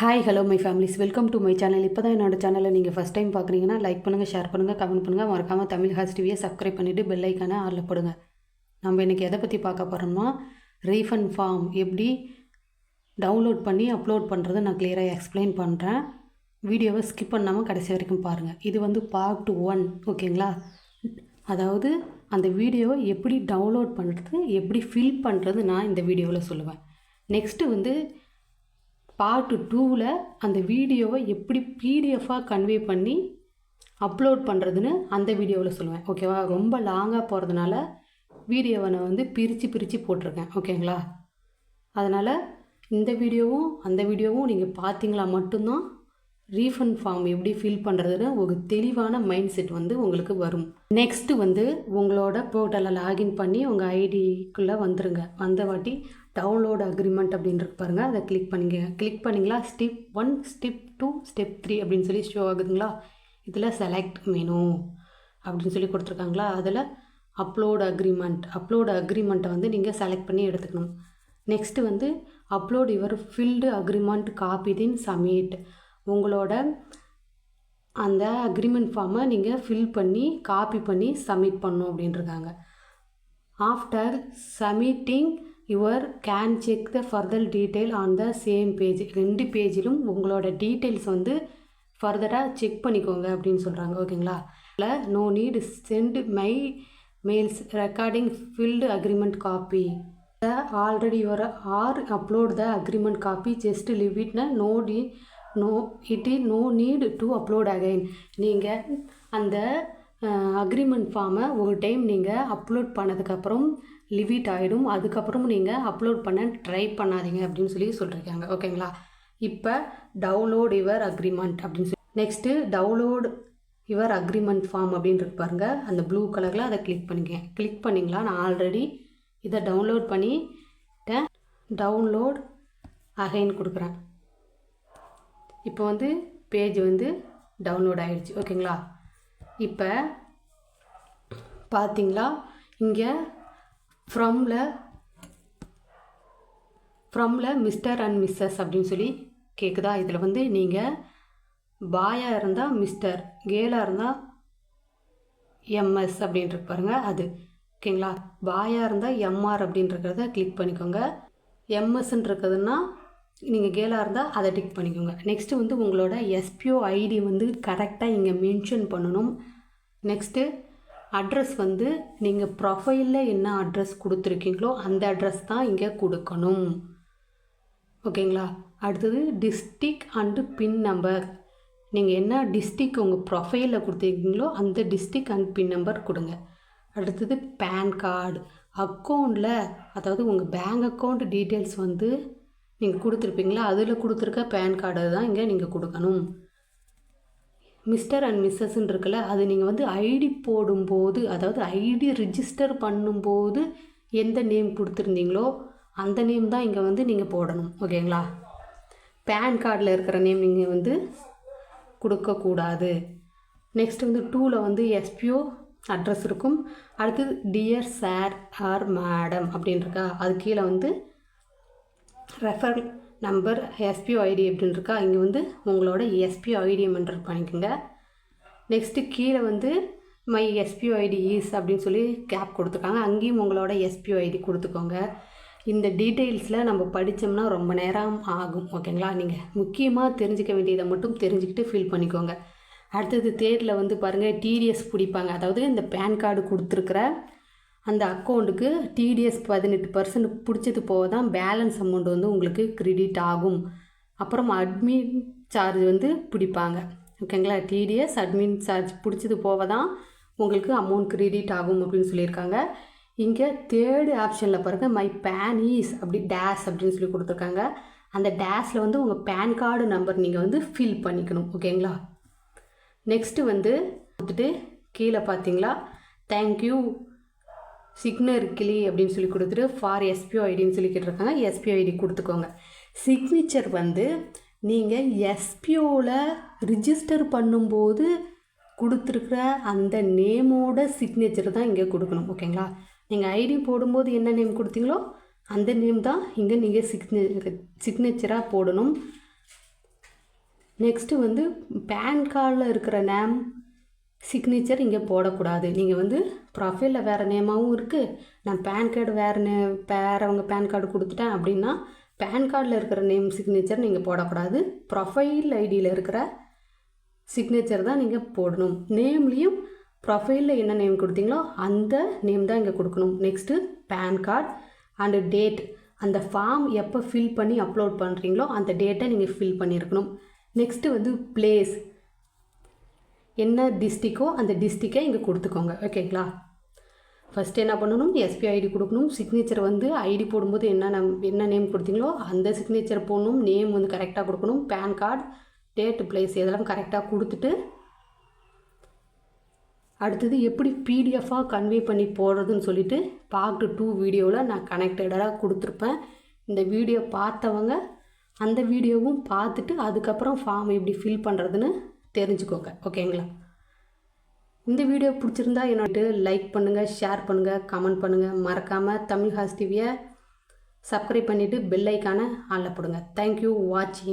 Hi hello my families welcome to my channel இப்போ தான் என்னோட சேனலை நீங்கள் ஃபஸ்ட் டைம் பார்க்குறீங்கன்னா லைக் பண்ணுங்கள் ஷேர் பண்ணுங்கள் கமெண்ட் பண்ணுங்கள் மறக்காமல் தமிழ் ஹாஸ் டிவியை சப்ஸ்கிரைப் பண்ணிவிட்டு பெல் ஐக்கானை ஆளில் போடுங்க. நம்ம இன்றைக்கி எதை பற்றி பார்க்க போகிறோம்னா ரீஃபண்ட் ஃபார்ம் எப்படி டவுன்லோட் பண்ணி அப்லோட் பண்ணுறதை நான் கிளியராக எக்ஸ்பிளைன் பண்ணுறேன் வீடியோவை ஸ்கிப் பண்ணாமல் கடைசி வரைக்கும் பாருங்கள் இது வந்து பார்ட் ஒன் ஓகேங்களா? அதாவது அந்த வீடியோவை எப்படி டவுன்லோட் பண்ணுறது எப்படி ஃபில் பண்ணுறது நான் இந்த வீடியோவில் சொல்லுவேன். நெக்ஸ்ட்டு வந்து பார்ட் டூவில் அந்த வீடியோவை எப்படி பிடிஎஃபாக கன்வே பண்ணி அப்லோட் பண்ணுறதுன்னு அந்த வீடியோவில் சொல்லுவேன். ஓகேவா ரொம்ப லாங்காக போகிறதுனால வீடியோவை நான் வந்து பிரித்து பிரித்து போட்டிருக்கேன். ஓகேங்களா அதனால் இந்த வீடியோவும் அந்த வீடியோவும் நீங்கள் பார்த்தீங்களா மட்டும்தான் ரீஃபண்ட் ஃபார்ம் எப்படி ஃபில் பண்ணுறதுன்னு ஒரு தெளிவான மைண்ட் செட் வந்து உங்களுக்கு வரும். நெக்ஸ்ட்டு வந்து உங்களோட போர்ட்டலில் லாகின் பண்ணி உங்கள் ஐடிக்குள்ளே வந்துருங்க. வந்த வாட்டி டவுன்லோட் அக்ரிமெண்ட் அப்படின்ருக்கு பாருங்கள் அதை கிளிக் பண்ணிங்க. கிளிக் பண்ணிங்களா? Step one step two step three அப்படின்னு சொல்லி ஷோ ஆகுதுங்களா? இதில் செலக்ட் மெனு அப்படின்னு சொல்லி கொடுத்துருக்காங்களா? அதில் அப்லோட் அக்ரிமெண்ட் அப்லோட் அக்ரிமெண்ட்டை வந்து நீங்கள் செலக்ட் பண்ணி எடுத்துக்கணும். நெக்ஸ்ட்டு வந்து upload your filled agreement copy then submit உங்களோட அந்த அக்ரிமெண்ட் ஃபார்மை நீங்கள் ஃபில் பண்ணி காப்பி பண்ணி சப்மிட் பண்ணும் அப்படின்ட்டுருக்காங்க after submitting your can check the further detail on the same page ரெண்டு பேஜிலும் உங்களோட டீட்டெயில்ஸ் வந்து ஃபர்தராக செக் பண்ணிக்கோங்க அப்படின்னு சொல்கிறாங்க ஓகேங்களா? இல்லை no need send my mails recording filled agreement copy the already your are upload the agreement copy just leave இட்னா no D no it is no need to upload again நீங்கள் அந்த agreement ஃபார்மை ஒரு time நீங்கள் upload பண்ணதுக்கப்புறம் livid ஆகிடும் அதுக்கப்புறம் நீங்கள் upload பண்ண ட்ரை பண்ணாதீங்க அப்படின்னு சொல்லி சொல்லியிருக்காங்க ஓகேங்களா இப்போ டவுன்லோட் யுவர் அக்ரிமெண்ட் அப்படின்னு சொல்லி. Next download your agreement form அப்படின்றது பாருங்கள் அந்த ப்ளூ கலரில் அதை கிளிக் பண்ணிக்கேன் கிளிக் பண்ணிங்களா? நான் ஆல்ரெடி இதை டவுன்லோட் பண்ணிட்டேன். டவுன்லோட் அகைன் கொடுக்குறேன். இப்போ வந்து பேஜ் வந்து டவுன்லோட் ஆகிடுச்சு ஓகேங்களா? இப்போ பார்த்தீங்களா இங்கே ஃப்ரம்மில் ஃப்ரம்மில் மிஸ்டர் அண்ட் மிஸ்ஸஸ் அப்படின்னு சொல்லி கேட்குதா இதில் வந்து நீங்கள் பாயாக இருந்தால் மிஸ்டர் கேலாக இருந்தால் எம்எஸ் அப்படின்ட்டு பாருங்கள் அது. ஓகேங்களா? பாயாக இருந்தால் எம்ஆர் அப்படின்றத கிளிக் பண்ணிக்கோங்க. எம்எஸ்ன்னு நீங்கள் கேலாக இருந்தால் அதை டிக் பண்ணிக்கோங்க. நெக்ஸ்ட்டு வந்து உங்களோட எஸ்பிஓ ஐடி வந்து கரெக்டாக இங்கே மென்ஷன் பண்ணணும். நெக்ஸ்ட்டு அட்ரஸ் வந்து நீங்கள் ப்ரொஃபைலில் என்ன அட்ரஸ் கொடுத்துருக்கீங்களோ அந்த அட்ரஸ் தான் இங்கே கொடுக்கணும். ஓகேங்களா அடுத்தது டிஸ்ட்ரிக் அண்டு பின் நம்பர் நீங்கள் என்ன டிஸ்ட்ரிக் உங்கள் ப்ரொஃபைலில் கொடுத்துருக்கீங்களோ அந்த டிஸ்ட்ரிக் அண்ட் பின் நம்பர் கொடுங்க. அடுத்தது பேன் கார்டு அக்கௌண்ட்டில் அதாவது உங்கள் பேங்க் அக்கௌண்ட் டீட்டெயில்ஸ் வந்து நீங்கள் கொடுத்துருப்பீங்களா? அதில் கொடுத்துருக்க பேன் கார்டை தான் இங்கே நீங்கள் கொடுக்கணும். மிஸ்டர் அண்ட் மிஸ்ஸஸ்ன்னு இருக்குல்ல அது நீங்கள் வந்து ஐடி போடும்போது அதாவது ஐடி ரிஜிஸ்டர் பண்ணும்போது எந்த நேம் கொடுத்துருந்தீங்களோ அந்த நேம் தான் இங்கே வந்து நீங்கள் போடணும். ஓகேங்களா பேன் கார்டில் இருக்கிற நேம் நீங்கள் வந்து கொடுக்கக்கூடாது. நெக்ஸ்ட் வந்து டூவில் வந்து எஸ்பிஓ அட்ரஸ் இருக்கும். அடுத்தது டியர் சார் ஆர் மேடம் அப்படின்ட்டுருக்கா அது கீழே வந்து ரெஃபர் நம்பர் எஸ்பிஓ ஐடி அப்படின்னு இருக்கா இங்கே வந்து உங்களோட எஸ்பிஓ ஐடி என்டர் பண்ணிக்கோங்க. நெக்ஸ்ட்டு கீழே வந்து மை எஸ்பிஓ ஐடி ஈஸ் அப்படின்னு சொல்லி கேப் கொடுத்துருக்காங்க. அங்கேயும் உங்களோட எஸ்பிஓ ஐடி கொடுத்துக்கோங்க. இந்த டீட்டெயில்ஸில் நம்ம படித்தோம்னா ரொம்ப நேரம் ஆகும் ஓகேங்களா? நீங்கள் முக்கியமாக தெரிஞ்சிக்க வேண்டியதை மட்டும் தெரிஞ்சுக்கிட்டு ஃபில் பண்ணிக்கோங்க. அடுத்தது தேர்டில் வந்து பாருங்கள் டிடிஎஸ் பிடிப்பாங்க. அதாவது இந்த பேன் கார்டு கொடுத்துருக்குற அந்த அக்கௌண்ட்டுக்கு டிடிஎஸ் பதினெட்டு பர்சன்ட் பிடிச்சது போக தான் பேலன்ஸ் அமௌண்ட் வந்து உங்களுக்கு கிரெடிட் ஆகும். அப்புறம் அட்மின் சார்ஜ் வந்து பிடிப்பாங்க. ஓகேங்களா டிடிஎஸ் அட்மின் சார்ஜ் பிடிச்சது போக தான் உங்களுக்கு அமௌண்ட் கிரெடிட் ஆகும் அப்படின்னு சொல்லியிருக்காங்க. இங்கே தேர்டு ஆப்ஷனில் பாருங்கள் மை பேன் ஈஸ் அப்படி டேஷ் அப்படின்னு சொல்லி கொடுத்துருக்காங்க. அந்த டேஷில் வந்து உங்கள் பேன் கார்டு நம்பர் நீங்கள் வந்து ஃபில் பண்ணிக்கணும். ஓகேங்களா நெக்ஸ்ட்டு வந்து கொடுத்துட்டு கீழே பார்த்தீங்களா? தேங்க்யூ சிக்னர் கிளி அப்படின்னு சொல்லி கொடுத்துட்டு ஃபார் எஸ்பிஓ ஐடின்னு சொல்லி கேட்டிருக்காங்க. எஸ்பிஓ ஐடி கொடுத்துக்கோங்க. சிக்னேச்சர் வந்து நீங்கள் எஸ்பிஓவில் ரிஜிஸ்டர் பண்ணும்போது கொடுத்துருக்குற அந்த நேமோட சிக்னேச்சர் தான் இங்கே கொடுக்கணும். ஓகேங்களா நீங்கள் ஐடி போடும்போது என்ன நேம் கொடுத்தீங்களோ அந்த நேம் தான் இங்கே நீங்கள் சிக்னே சிக்னேச்சராக போடணும். நெக்ஸ்ட்டு வந்து பேன் கார்டில் இருக்கிற நேம் சிக்னேச்சர் இங்கே போடக்கூடாது. நீங்கள் வந்து ப்ரொஃபைலில் வேறு நேமாகவும் இருக்குது நான் பேன் கார்டு வேறு நே வேறவங்க பேன் கார்டு கொடுத்துட்டேன் அப்படின்னா பேன் கார்டில் இருக்கிற நேம் சிக்னேச்சர் நீங்கள் போடக்கூடாது. ப்ரொஃபைல் ஐடியில் இருக்கிற சிக்னேச்சர் தான் நீங்கள் போடணும். நேம்லேயும் ப்ரொஃபைலில் என்ன நேம் கொடுத்தீங்களோ அந்த நேம் தான் இங்கே கொடுக்கணும். Next PAN card and date அந்த ஃபார்ம் எப்போ ஃபில் பண்ணி அப்லோட் பண்ணுறீங்களோ அந்த டேட்டை நீங்கள் ஃபில் பண்ணியிருக்கணும். நெக்ஸ்ட்டு வந்து பிளேஸ் என்ன டிஸ்ட்ரிக்கோ அந்த டிஸ்ட்ரிக்கை இங்கே கொடுத்துக்கோங்க. ஓகேங்களா ஃபஸ்ட்டு என்ன பண்ணணும்? எஸ்பி ஐடி கொடுக்கணும். சிக்னேச்சர் வந்து ஐடி போடும்போது என்ன நம் என்ன நேம் கொடுத்தீங்களோ அந்த சிக்னேச்சர் போடணும். நேம் வந்து கரெக்டாக கொடுக்கணும். பேன் கார்டு டேட்டு பிளேஸ் இதெல்லாம் கரெக்டாக கொடுத்துட்டு அடுத்தது எப்படி பிடிஎஃபாக கன்வே பண்ணி போடுறதுன்னு சொல்லிட்டு பார்ட் டூ வீடியோவில் நான் கனெக்டடாக கொடுத்துருப்பேன். இந்த வீடியோ பார்த்தவங்க அந்த வீடியோவும் பார்த்துட்டு அதுக்கப்புறம் ஃபார்ம் எப்படி ஃபில் பண்ணுறதுன்னு தெரிஞ்சுக்கோங்க ஓகேங்களா? இந்த வீடியோ பிடிச்சிருந்தா என்னோட லைக் பண்ணுங்கள் ஷேர் பண்ணுங்கள் கமெண்ட் பண்ணுங்கள் மறக்காமல் தமிழ் ஹாஸ் டிவியை சப்ஸ்கிரைப் பண்ணிவிட்டு பெல் ஐக்கானை ஆளில் போடுங்க. தேங்க்யூ வாட்சிங்